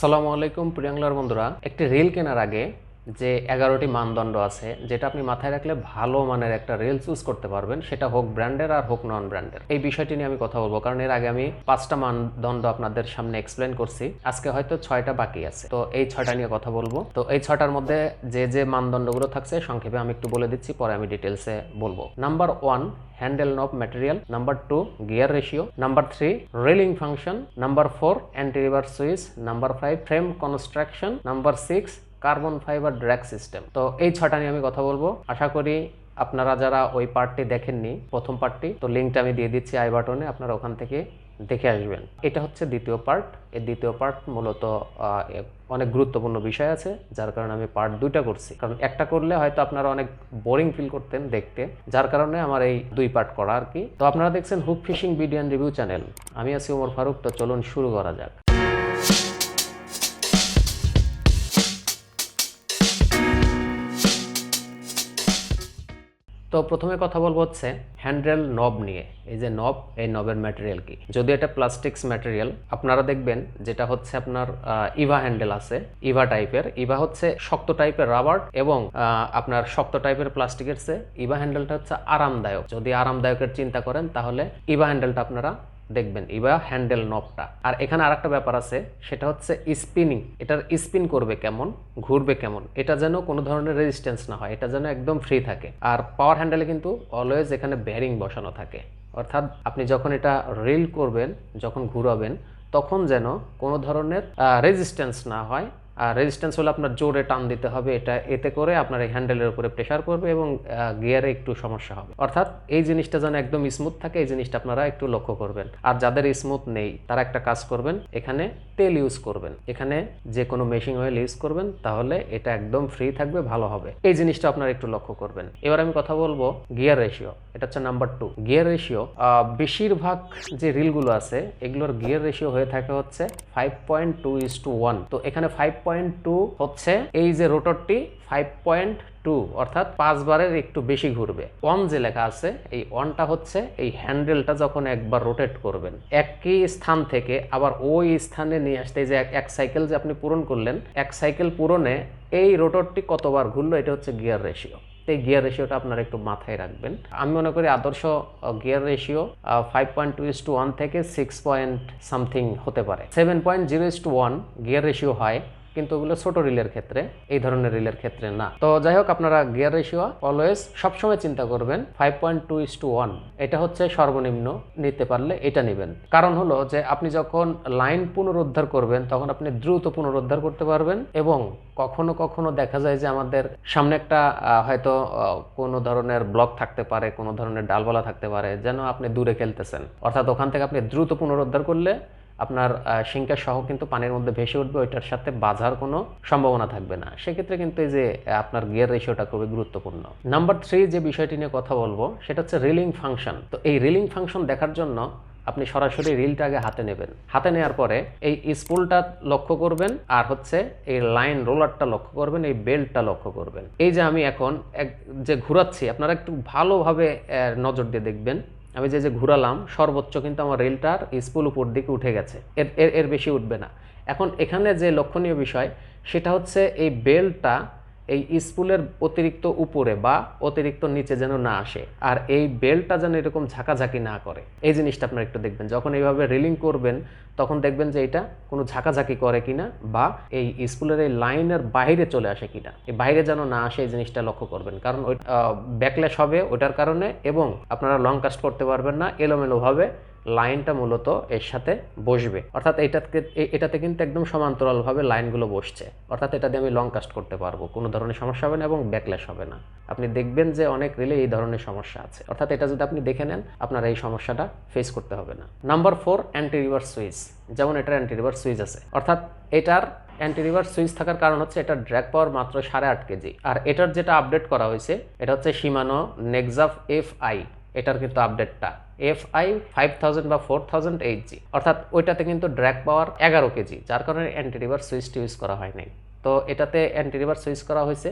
সালামু আলাইকুম প্রিয়াংলার বন্ধুরা। একটি রেল কেনার আগে যে এগারোটি মানদণ্ড আছে, যেটা আপনি মাথায় রাখলে ভালো মানের একটা রিল চুজ করতে পারবেন, সেটা হোক ব্র্যান্ডের আর হোক নন ব্র্যান্ডের এই বিষয়টি নিয়ে আমি কথা বলব, কারণ এর আগে আমি পাঁচটা মানদণ্ড আপনাদের সামনে এক্সপ্লেন করছি। আজকে হয়তো ছয়টা বাকি আছে। তো এই ছয়টা নিয়ে কথা বলব। তো এই ছয়টার মধ্যে যে যে মানদণ্ডগুলো থাকছে, সংক্ষেপে আমি একটু বলে দিচ্ছি, পরে আমি ডিটেলসে বলব। Number one handle knob material number two gear ratio number three reeling function number four anti reverse switch number five frame construction number six carbon fibre drag system. তো এই ছটা নিয়ে আমি কথা বলব। আশা করি আপনারা যারা ওই পার্টটি দেখেননি, প্রথম পার্টটি, তো লিঙ্কটা আমি দিয়ে দিচ্ছি আই বাটনে, আপনারা ওখান থেকে দেখে আসবেন। এটা হচ্ছে দ্বিতীয় পার্ট। এই দ্বিতীয় পার্ট মূলত অনেক গুরুত্বপূর্ণ বিষয় আছে, যার কারণে আমি পার্ট দুইটা করছি। কারণ একটা করলে হয়তো আপনারা অনেক বোরিং ফিল করতেন দেখতে, যার কারণে আমার এই দুই পার্ট করা আর কি। তো আপনারা দেখছেন hook fishing and review channel. আমি আছি ওমর ফারুক, তো চলুন শুরু করা যাক। তো প্রথমে কথা বলব হচ্ছে হ্যান্ডেল নব নিয়ে। এই যে নব, এই নবের ম্যাটেরিয়াল কি? যদি এটা প্লাস্টিক্স ম্যাটেরিয়াল আপনারা দেখবেন যেটা হচ্ছে আপনার ইভা হ্যান্ডেল আছে, ইভা টাইপের ইভা হচ্ছে শক্ত টাইপের রাবার এবং আপনার শক্ত টাইপের প্লাস্টিকের চেয়ে ইভা হ্যান্ডেলটা হচ্ছে আরামদায়ক। যদি আরামদায়কের চিন্তা করেন, তাহলে ইভা হ্যান্ডেলটা আপনারা দেখবেন ইবা হ্যান্ডেল নবটা আর এখানে আর একটা ব্যাপার আছে, সেটা হচ্ছে স্পিনিং এটার স্পিন করবে কেমন, ঘুরবে কেমন, এটা যেন কোনো ধরনের রেজিস্ট্যান্স না হয়, এটা যেন একদম ফ্রি থাকে। আর পাওয়ার হ্যান্ডেলে কিন্তু অলওয়েজ এখানে ব্যারিং বসানো থাকে। অর্থাৎ আপনি যখন এটা রিল করবেন, যখন ঘুরাবেন, তখন যেন কোনো ধরনের রেজিস্ট্যান্স না হয় আর রেজিস্ট্যান্স হলে আপনার জোরে টান দিতে হবে, এটা এতে করে আপনার এই হ্যান্ডেলের উপরে প্রেশার করবে এবং গিয়ারে একটু সমস্যা হবে। অর্থাৎ এই জিনিসটা যেন একদম স্মুথ থাকে, এই জিনিসটা আপনারা একটু লক্ষ্য করবেন। আর যাদের স্মুথ নেই, তারা একটা কাজ করবেন, এখানে তেল ইউজ করবেন। এখানে যে কোনো মেশিন অয়েল ইউজ করবেন, তাহলে এটা একদম ফ্রি থাকবে, ভালো হবে। এই জিনিসটা আপনারা একটু লক্ষ্য করবেন। এবার আমি কথা বলব গিয়ার রেশিও এটা হচ্ছে নাম্বার টু গিয়ার রেশিও বেশিরভাগ যে রিলগুলো আছে, এগুলোর গিয়ার রেশিও হয়ে থাকে হচ্ছে five point two is two one তো এখানে ফাইভ পয়েন্ট টু হচ্ছে এই যে রোটরটি ফাইভ পয়েন্ট টু অর্থাৎ পাঁচবারের একটু বেশি ঘুরবে। ওয়ান যে লেখা আছে, এই ওয়ানটা হচ্ছে এই হ্যান্ডেলটা যখন একবার রোটেট করবেন, একই স্থান থেকে আবার ওই স্থানে নিয়ে আসতে যে এক সাইকেল যে আপনি পূরণ করলেন, এক সাইকেল পূরণে এই রোটরটি কতবার ঘুরলো, এটা হচ্ছে গিয়ার রেশিও এই গিয়ার রেশিওটা আপনারা একটু মাথায় রাখবেন। আমি মনে করি আদর্শ gear ratio five point two is two one থেকে সিক্স পয়েন্ট সামথিং হতে পারে। Seven point zero is two one gear ratio হয় কিন্তু ওগুলো ছোট রিলের ক্ষেত্রে, এই ধরনের রিলের ক্ষেত্রে না। তো যাই হোক আপনারা গিয়ার রেশিও অলওয়েজ সবসময় চিন্তা করবেন five point two is two one এটা হচ্ছে সর্বনিম্ন, নিতে পারলে এটা নেবেন। কারণ হলো যে আপনি যখন লাইন পুনরুদ্ধার করবেন, তখন আপনি দ্রুত পুনরুদ্ধার করতে পারবেন এবং কখনো কখনো দেখা যায় যে আমাদের সামনে একটা হয়তো কোনো ধরনের ব্লক থাকতে পারে, কোনো ধরনের ডালবালা থাকতে পারে, যেন আপনি দূরে খেলতেছেন। অর্থাৎ ওখান থেকে আপনি দ্রুত পুনরুদ্ধার করলে আপনার সিঙ্কা সহ কিন্তু পানির মধ্যে ভেসে উঠবে, ওইটার সাথে বাজার কোনো সম্ভাবনা থাকবে না। সেক্ষেত্রে কিন্তু এই যে আপনার গিয়ার রেশিওটা খুবই গুরুত্বপূর্ণ। নাম্বার থ্রি যে বিষয়টি নিয়ে কথা বলব, সেটা হচ্ছে রিলিং ফাংশন। তো এই রিলিং ফাংশন দেখার জন্য আপনি সরাসরি রিলটা আগে হাতে নেবেন। হাতে নেওয়ার পরে এই স্পুলটা লক্ষ্য করবেন, আর হচ্ছে এই লাইন রোলারটা লক্ষ্য করবেন, এই বেল্টটা লক্ষ্য করবেন। এই যে আমি এখন এক, যে ঘুরাচ্ছি, আপনারা একটু ভালোভাবে নজর দিয়ে দেখবেন। আমি যে যে ঘুরালাম, সর্বোচ্চ কিন্তু আমার রেলটার স্পুল উপর দিকে উঠে গেছে। এর এর বেশি উঠবে না। এখন এখানে যে লক্ষণীয় বিষয়, সেটা হচ্ছে এই বেলটা এই স্পুলের অতিরিক্ত উপরে বা অতিরিক্ত নিচে যেন না আসে আর এই বেলটা যেন এরকম ঝাঁকাঝাঁকি না করে। এই জিনিসটা আপনারা একটু দেখবেন। যখন এইভাবে রিলিং করবেন, তখন দেখবেন যে এটা কোনো ঝাঁকাঝাঁকি করে কিনা বা এই স্পুলের এই লাইনের বাইরে চলে আসে কিনা। এই বাইরে যেন না আসে এই জিনিসটা লক্ষ্য করবেন। কারণ ওই ব্যাকল্যাশ হবে ওটার কারণে এবং আপনারা লং কাস্ট করতে পারবেন না, এলোমেলোভাবে লাইনটা মূলত এর সাথে বসবে। অর্থাৎ এটাতে এটাতে কিন্তু একদম সমান্তরালভাবে লাইনগুলো বসছে। অর্থাৎ এটা দিয়ে আমি লং কাস্ট করতে পারব। কোনো ধরনের সমস্যা হবে না এবং ব্যাকল্যাশ হবে না। আপনি দেখবেন যে অনেক রিলে এই ধরনের সমস্যা আছে। অর্থাৎ এটা যদি আপনি দেখে নেন, আপনার এই সমস্যাটা ফেস করতে হবে না। Number four anti reverse switch যেমন এটার অ্যান্টি রিভার্স সুইচ আছে। অর্থাৎ এটার অ্যান্টি রিভার্স সুইচ থাকার কারণ হচ্ছে এটার ড্র্যাগ পাওয়ার মাত্র সাড়ে আট কেজি। আর এটার যেটা আপডেট করা হয়েছে, এটা হচ্ছে সীমানো নেক্সাফ এফ আই এটার কিন্তু আপডেটটা এফ আই ফাইভ থাউজেন্ড বা ফোর থাউজেন্ড এইট জি অর্থাৎ ওইটাতে কিন্তু ড্র্যাক পাওয়ার এগারো কেজি যার কারণে অ্যান্টিডিভার সুইচটি ইউজ করা হয় নাই তো এটাতে অ্যান্টি রিভার সুইচ করা হয়েছে।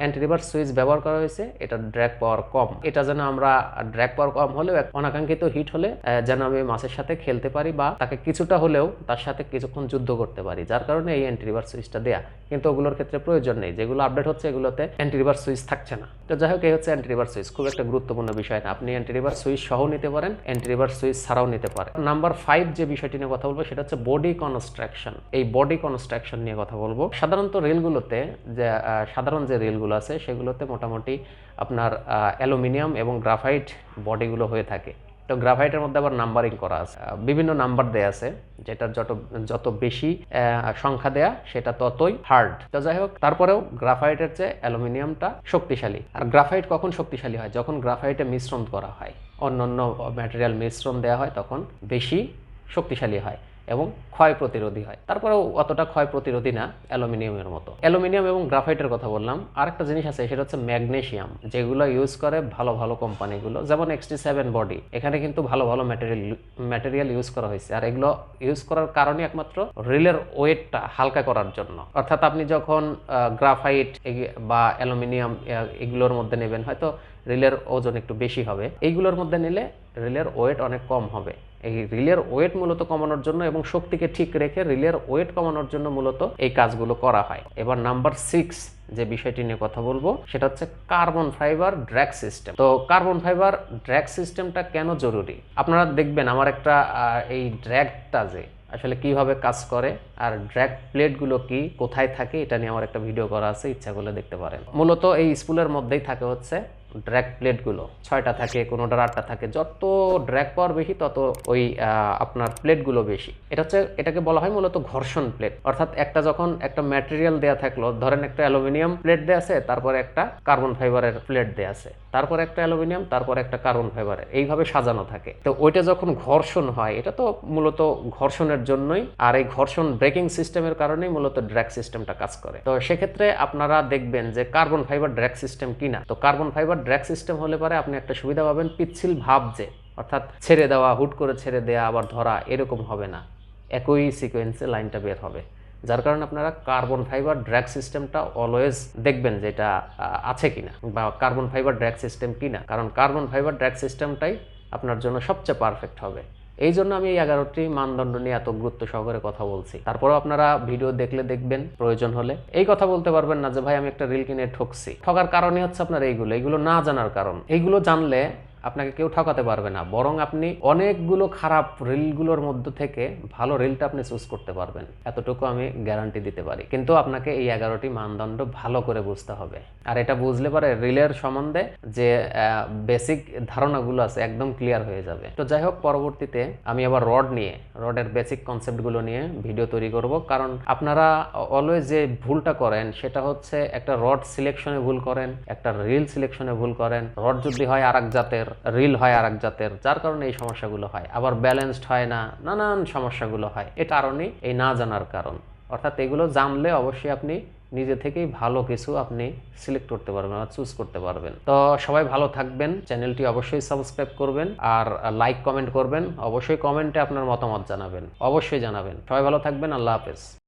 অ্যান্টি রিভার সুইচ ব্যবহার করা হয়েছে, এটা ড্র্যাগ পাওয়ার কম। এটা যেন আমরা ড্র্যাগ পাওয়ার কম হলেও অনাকাঙ্ক্ষিত হিট হলে যেন আমি মাছের সাথে খেলতে পারি বা তাকে কিছুটা হলেও তার সাথে কিছুক্ষণ যুদ্ধ করতে পারি, যার কারণে এই অ্যান্টি রিভার সুইচটা দেয়া। কিন্তু ওগুলোর ক্ষেত্রে প্রয়োজন নেই, যেগুলো আপডেট হচ্ছে এগুলোতে অ্যান্টি রিভার সুইচ থাকছে না। তো যাই হোক, এই হচ্ছে অ্যান্টি রিভার সুইচ খুব একটা গুরুত্বপূর্ণ বিষয় না। আপনি অ্যান্টি রিভার সুইচ সহ নিতে পারেন অ্যান্টি রিভার সুইচ ছাড়াও নিতে পারেন। নাম্বার ফাইভ যে বিষয়টি নিয়ে কথা বলব, সেটা হচ্ছে বডি কনস্ট্রাকশন এই বডি কনস্ট্রাকশন নিয়ে কথা বলব। সাধারণত রেলগুলোতে যে সাধারণ যে রেলগুলো আছে সেগুলোতে মোটামুটি আপনার অ্যালুমিনিয়াম এবং গ্রাফাইট বডিগুলো হয়ে থাকে। তো গ্রাফাইটের মধ্যে আবার নাম্বারিং করা আছে। বিভিন্ন নাম্বার দেয়া আছে যেটা যত যত বেশি সংখ্যা দেয়া সেটা ততই হার্ড তো যাই হোক, তারপরেও গ্রাফাইটের চেয়ে অ্যালুমিনিয়ামটা শক্তিশালী। আর গ্রাফাইট কখন শক্তিশালী হয়? যখন গ্রাফাইটে মিশ্রণ করা হয় অন্য অন্য ম্যাটেরিয়াল মিশ্রণ দেওয়া হয়, তখন বেশি শক্তিশালী হয়। এবং ক্ষয় প্রতিরোধী হয়। তারপরেও অতটা ক্ষয় প্রতিরোধী না, অ্যালুমিনিয়ামের মতো। অ্যালুমিনিয়াম এবং গ্রাফাইটের কথা বললাম। আরেকটা জিনিস আছে, সেটা হচ্ছে ম্যাগনেসিয়াম যেগুলো ইউজ করে ভালো ভালো কোম্পানিগুলো। যেমন এক্সটি সেভেন বডি এখানে কিন্তু ভালো ভালো ম্যাটেরিয়াল ম্যাটেরিয়াল ইউজ করা হয়েছে। আর এগুলো ইউজ করার কারণে একমাত্র রিলের ওয়েটটা হালকা করার জন্য। অর্থাৎ আপনি যখন গ্রাফাইট বা অ্যালুমিনিয়াম এগুলোর মধ্যে নেবেন, হয়তো রিলের ওজন একটু বেশি হবে। এইগুলোর মধ্যে নিলে রিলের ওয়েট অনেক কম হবে। এই রিলের ওয়েট মূলত কমানোর জন্য এবং শক্তিকে ঠিক রেখে রিলের ওয়েট কমানোর জন্য মূলত এই কাজগুলো করা হয়। এবার নাম্বার সিক্স যে বিষয়টি নিয়ে কথা বলব, সেটা হচ্ছে কার্বন ফাইবার ড্র্যাগ সিস্টেম। তো কার্বন ফাইবার ড্র্যাগ সিস্টেমটা কেন জরুরি? আপনারা দেখবেন আমার একটা এই ড্র্যাগটা যে আসলে কীভাবে কাজ করে আর ড্র্যাগ প্লেটগুলো কি, কোথায় থাকে, এটা নিয়ে আমার একটা ভিডিও করা আছে, ইচ্ছা করলে দেখতে পারেন। মূলত এই স্পুলের মধ্যেই থাকে হচ্ছে ড্র্যাগ প্লেটগুলো ছয়টা থাকে, কোনোটার আটটা থাকে, যত ড্র্যাগ পাওয়ার বেশি, তত ওই আপনার প্লেটগুলো বেশি। এটা হচ্ছে, এটাকে বলা হয় মূলত ঘর্ষণ প্লেট অর্থাৎ একটা যখন একটা ম্যাটেরিয়াল দেয়া থাকল, ধরেন একটা অ্যালুমিনিয়াম প্লেট দেয়া আছে, তারপরে একটা কার্বন ফাইবারের প্লেট দেয়া আছে, তারপর একটা অ্যালুমিনিয়াম, তারপর একটা কার্বন ফাইবারের এইভাবে সাজানো থাকে। তো ওইটা যখন ঘর্ষণ হয়, এটা তো মূলত ঘর্ষণের জন্যই, আর এই ঘর্ষণ ব্রেকিং সিস্টেমের কারণেই মূলত ড্র্যাগ সিস্টেমটা কাজ করে। তো সেক্ষেত্রে আপনারা দেখবেন যে কার্বন ফাইবার ড্র্যাগ সিস্টেম কিনা? তো কার্বন ফাইবার ড্র্যাগ সিস্টেম হলে পরে আপনি একটা সুবিধা পাবেন পিচ্ছিল ভাব যে, অর্থাৎ ছেড়ে দেওয়া, হুট করে ছেড়ে দেওয়া আবার ধরা, এরকম হবে না। একই সিকোয়েন্সে লাইনটা বের হবে। যার কারণে আপনারা কার্বন ফাইবার ড্র্যাগ সিস্টেমটা অলওয়েজ দেখবেন যে এটা আছে কিনা বা কার্বন ফাইবার ড্র্যাগ সিস্টেম কিনা। কারণ কার্বন ফাইবার ড্র্যাগ সিস্টেমটাই আপনার জন্য সবচেয়ে পারফেক্ট হবে। এই জন্য আমি এই এগারোটি মানদণ্ড নিয়ে এত গুরুত্ব সহকারে কথা বলছি। তারপরেও আপনারা ভিডিও দেখলে দেখবেন, প্রয়োজন হলে। এই কথা বলতে পারবেন না যে, ভাই, আমি একটা রিল কিনে ঠকছি। ঠকার কারণে হচ্ছে আপনার এইগুলো। এইগুলো না জানার কারণ। এইগুলো জানলে আপনাকে কেউ ঠকাতে পারবে না। বরং আপনি অনেকগুলো খারাপ রিলগুলোর মধ্যে থেকে ভালো রিলটা আপনি চুজ করতে পারবেন। এতটুকু আমি গ্যারান্টি দিতে পারি। কিন্তু আপনাকে এই এগারোটি মানদণ্ড ভালো করে বুঝতে হবে। আর এটা বুঝলে পরে রিলের সম্বন্ধে যে বেসিক ধারণাগুলো আছে একদম ক্লিয়ার হয়ে যাবে। তো যাই হোক, পরবর্তীতে আমি আবার রড নিয়ে, রডের বেসিক কনসেপ্টগুলো নিয়ে ভিডিও তৈরি করব। কারণ আপনারা অলওয়েজ যে ভুলটা করেন, সেটা হচ্ছে একটা রড সিলেকশনে ভুল করেন, একটা রিল সিলেকশনে ভুল করেন। রড যদি হয় আর এক জাতের রিল হয় আর এক জাতের, যার কারণে এই সমস্যাগুলো হয়। আবার ব্যালেন্সড হয় না, নানান সমস্যাগুলো হয়। এ কারণেই এই না জানার কারণ। অর্থাৎ এগুলো জানলে অবশ্যই আপনি নিজে থেকেই ভালো কিছু আপনি সিলেক্ট করতে পারবেন বা চুজ করতে পারবেন। তো সবাই ভালো থাকবেন। চ্যানেলটি অবশ্যই সাবস্ক্রাইব করবেন আর লাইক কমেন্ট করবেন। অবশ্যই কমেন্টে আপনার মতামত জানাবেন। অবশ্যই জানাবেন। সবাই ভালো থাকবেন। আল্লাহ হাফেজ।